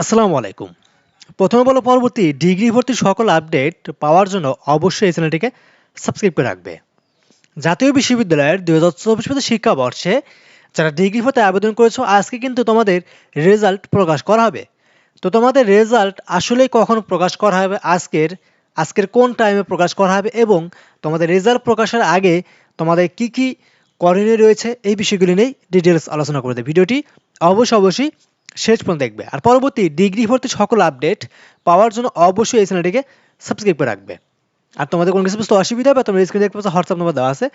আসসালামু আলাইকুম। প্রথমে বলো পরবর্তী ডিগ্রি ভর্তি সকল আপডেট পাওয়ার জন্য অবশ্যই এই চ্যানেলটিকে সাবস্ক্রাইব করে রাখবে। জাতীয় বিশ্ববিদ্যালয়ের দুই হাজার চব্বিশ শিক্ষাবর্ষে যারা ডিগ্রি ভর্তি আবেদন করেছ, আজকে কিন্তু তোমাদের রেজাল্ট প্রকাশ করা হবে। তো তোমাদের রেজাল্ট আসলে কখন প্রকাশ করা হবে, আজকের আজকের কোন টাইমে প্রকাশ করা হবে এবং তোমাদের রেজাল্ট প্রকাশের আগে তোমাদের কি কি করণীয় রয়েছে, এই বিষয়গুলি নিয়ে ডিটেলস আলোচনা করে দেয় ভিডিওটি অবশ্যই অবশ্যই শেষ পর্যন্ত দেখবে। আর পরবর্তী ডিগ্রি ভর্তি সকল আপডেট পাওয়ার জন্য অবশ্যই এই চ্যানেলটিকে সাবস্ক্রাইব করে রাখবে। আর তোমাদের কোনো কিছু অসুবিধা হবে, তোমরা স্ক্রিনে দেখতে পাচ্ছ হোয়াটসঅ্যাপ নাম্বার দেওয়া আছে।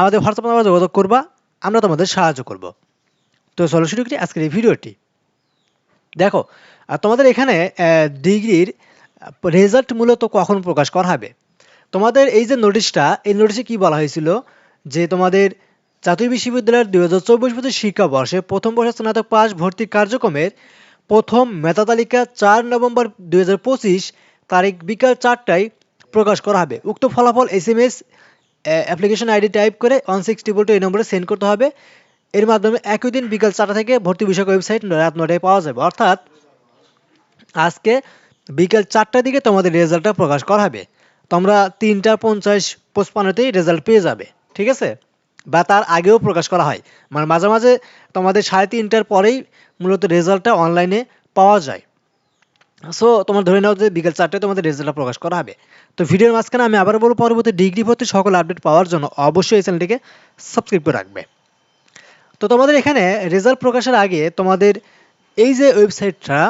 আমাদের হোয়াটসঅ্যাপ নাম্বার যোগাযোগ করবা, আমরা তোমাদের সাহায্য করব। তো চলো শুরু করি আজকের এই ভিডিওটি। দেখো আর তোমাদের এখানে ডিগ্রির রেজাল্ট মূলত কখন প্রকাশ করা হবে? তোমাদের এই যে নোটিশটা এই নোটিশে কি বলা হয়েছিল? যে তোমাদের জাতীয় বিশ্ববিদ্যালয়ের দুই হাজার চব্বিশ পঁচিশ শিক্ষাবর্ষে প্রথম বর্ষের স্নাতক পাস ভর্তি কার্যক্রমের প্রথম মেধা তালিকা চার নভেম্বর দুই হাজার পঁচিশ তারিখ বিকাল চারটায় প্রকাশ করা হবে। উক্ত ফলাফল S M S application ID type করে ওয়ান সিক্স ট্রিপল টু এই নম্বরে সেন্ড করতে হবে। এর মাধ্যমে একই দিন বিকাল চারটা থেকে ভর্তি বিষয়ক ওয়েবসাইট রাত নটায় পাওয়া যাবে। অর্থাৎ আজকে বিকাল চারটার দিকে তোমাদের রেজাল্টটা প্রকাশ করা হবে। তোমরা তিনটা পঞ্চাশ, পঁচপান্নতেই রেজাল্ট পেয়ে যাবে। ঠিক আছে? বা তার আগেও প্রকাশ করা হয়। মানে মাঝে মাঝে তোমাদের সাড়ে তিনটার পরেই মূলত রেজাল্টটা অনলাইনে পাওয়া যায়। সো তোমার ধরে নাও যে বিকেল চারটায় তোমাদের রেজাল্টটা প্রকাশ করা হবে। তো ভিডিওর মাঝখানে আমি আবার বলব, পরবর্তী ডিগ্রি ভর্তি সকল আপডেট পাওয়ার জন্য অবশ্যই এই চ্যানেলটিকে সাবস্ক্রাইব করে রাখবে। তো তোমাদের এখানে রেজাল্ট প্রকাশের আগে তোমাদের এই যে ওয়েবসাইটটা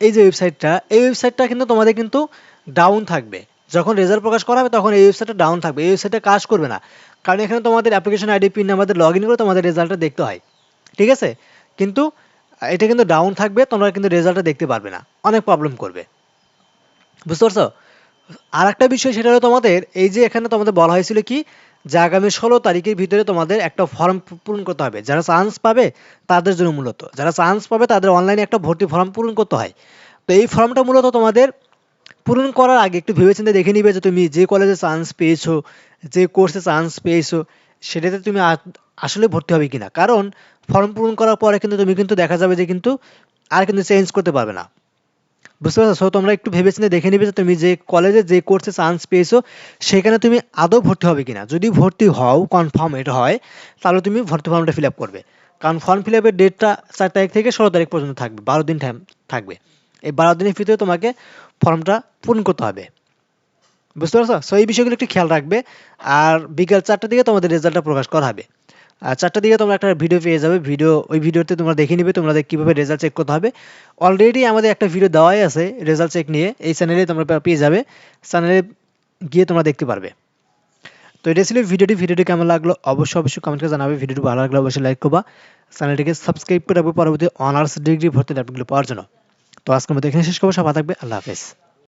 এই যে ওয়েবসাইটটা এই ওয়েবসাইটটা কিন্তু তোমাদের কিন্তু ডাউন থাকবে। যখন রেজাল্ট প্রকাশ করা হবে, তখন এই ওয়েবসাইটটা ডাউন থাকবে। এই ওয়েবসাইটটা কাজ করবে না। কারণ এখানে তোমাদের অ্যাপ্লিকেশন আইডি পিন আমাদের লগ ইন করে তোমাদের রেজাল্টটা দেখতে হয়। ঠিক আছে? কিন্তু, এটা কিন্তু ডাউন থাকবে, তোমরা কিন্তু রেজাল্টটা দেখতে পারবে না। অনেক প্রবলেম করবে। বুঝতে পারছ? আর একটা বিষয়, সেটা হলো তোমাদের, এই যে এখানে তোমাদের বলা হয়েছিল কি, যে আগামী ষোলো তারিখের ভিতরে তোমাদের একটা ফর্ম পূরণ করতে হবে। যারা চান্স পাবে, তাদের জন্য মূলত। যারা চান্স পাবে, তাদের অনলাইনে একটা ভর্তি ফর্ম পূরণ করতে হয়। তো এই ফর্মটা মূলত তোমাদের পূরণ করার আগে একটু ভেবেচিন্তে দেখে নিবে যে তুমি যে কলেজে চান্স পেয়েছ, যে কোর্সে চান্স পেয়েছ, সেটাতে তুমি আসলে ভর্তি হবে কিনা। কারণ ফর্ম পূরণ করার পরে কিন্তু তুমি কিন্তু দেখা যাবে যে কিন্তু আর কিন্তু চেঞ্জ করতে পারবে না। বুঝতে পারছ? সো তোমরা একটু ভেবেচিন্তে দেখে নিবে যে তুমি যে কলেজে যে কোর্সে চান্স পেয়েছ, সেখানে তুমি আদৌ ভর্তি হবে কিনা। যদি ভর্তি হও কনফার্ম এটা হয়, তাহলে তুমি ভর্তি ফর্মটা ফিল আপ করবে। কারণ ফর্ম ফিল আপের ডেটটা চার তারিখ থেকে ষোলো তারিখ পর্যন্ত থাকবে, বারো দিন টাইম থাকবে। এই বারো দিনের ভিতরে তোমাকে ফর্মটা পূরণ করতে হবে। বুঝতে পারছ? সো এই বিষয়গুলো একটু খেয়াল রাখবে। আর বিকাল চারটার দিকে তোমাদের রেজাল্টটা প্রকাশ করা হবে। আর চারটার দিকে তোমরা একটা ভিডিও পেয়ে যাবে। ভিডিও ওই ভিডিওতে তোমরা দেখে নিবে তোমাদের কীভাবে রেজাল্ট চেক করতে হবে। অলরেডি আমাদের একটা ভিডিও দেওয়াই আছে রেজাল্ট চেক নিয়ে। এই চ্যানেলে তোমরা পেয়ে যাবে। চ্যানেলে গিয়ে তোমরা দেখতে পারবে। তো এটা ছিল ভিডিওটি ভিডিওটি কেমন লাগল? অবশ্যই অবশ্যই কমেন্ট করে জানাবে। ভিডিওটি ভালো লাগলে অবশ্যই লাইক করবা। চ্যানেলটিকে সাবস্ক্রাইব করে রাখবে। পরবর্তী অনার্স ডিগ্রি ভর্তি আপডেটগুলো পাওয়ার জন্য। তো আজকের মধ্যে এখানে শেষ করব সবাই থাকবে আল্লাহ হাফেজ।